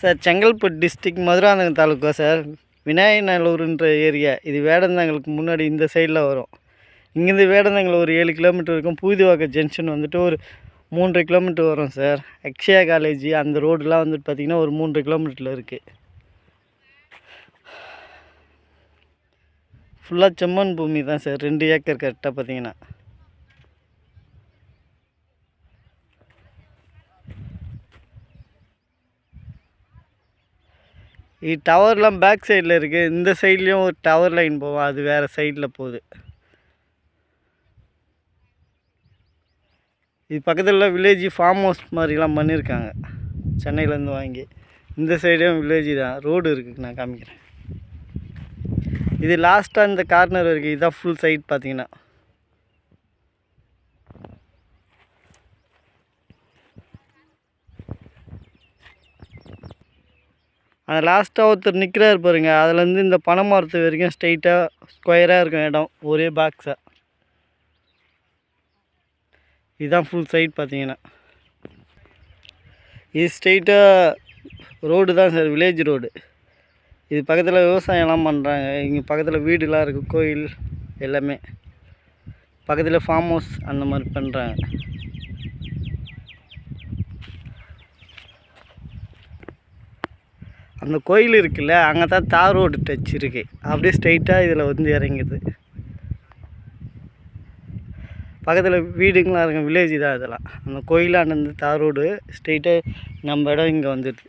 Sir Chengalpattu district Madurantakam taluka sir. விநாயகநல்லூர்ன்ற area. இது வேடந்தாங்களுக்கு முன்னாடி இந்த சைடில் வரும். இங்கேருந்து வேடந்தாங்கல் ஒரு ஏழு கிலோமீட்டர் இருக்கும். பூதிவாக்கம் ஜங்ஷன் வந்துட்டு ஒரு மூன்றரை கிலோமீட்டர் வரும் சார். அக்ஷயா காலேஜ் அந்த ரோடுலாம் வந்துட்டு பார்த்திங்கன்னா ஒரு மூன்றரை கிலோமீட்டரில் இருக்குது ஃபுல்லாக செம்மண் பூமி தான் சார். ரெண்டு ஏக்கர் கரெக்டாக பார்த்தீங்கன்னா இது டவர்லாம் பேக் சைடில் இருக்குது இந்த சைட்லேயும் ஒரு டவர் லைன் போகும். அது வேறு சைடில் போகுது. இது பக்கத்தில் வில்லேஜ் ஃபார்ம் ஹவுஸ் மாதிரிலாம் பண்ணியிருக்காங்க சென்னையிலேருந்து வாங்கி. இந்த சைடும் வில்லேஜ் தான். ரோடு இருக்குது நான் காமிக்கிறேன். இது லாஸ்ட்டாக இந்த கார்னர் வரைக்கும். இதுதான் ஃபுல் சைட் பார்த்தீங்கன்னா. அந்த லாஸ்ட்டாக ஒருத்தர் நிற்கிறாரு பாருங்க. அதுலேருந்து இந்த பனை மரத்து வரைக்கும் ஸ்ட்ரைட்டாக ஸ்கொயராக இருக்கும் இடம். ஒரே பாக்ஸாக இதுதான் ஃபுல் சைட் பார்த்தீங்கன்னா. இது ஸ்ட்ரைட்டாக ரோடு தான் சார் வில்லேஜ் ரோடு இது பக்கத்தில் விவசாயம்லாம் பண்ணுறாங்க இங்கே பக்கத்தில் வீடுலாம் இருக்குது கோயில் எல்லாமே. பக்கத்தில் ஃபார்ம் ஹவுஸ் அந்த மாதிரி பண்ணுறாங்க அந்த கோயில் இருக்குல்ல அங்கே தான் தார் ரோடு டச் இருக்குது அப்படியே ஸ்ட்ரைட்டாக இதில் வந்து இறங்குது. பக்கத்தில் வீடுங்களாம் இருக்கும் வில்லேஜ் தான் இதெல்லாம். அந்த கோயிலாண்டது தார் ரோடு ஸ்ட்ரெயிட்டாக நம்ம இடம் இங்கே வந்துடுது.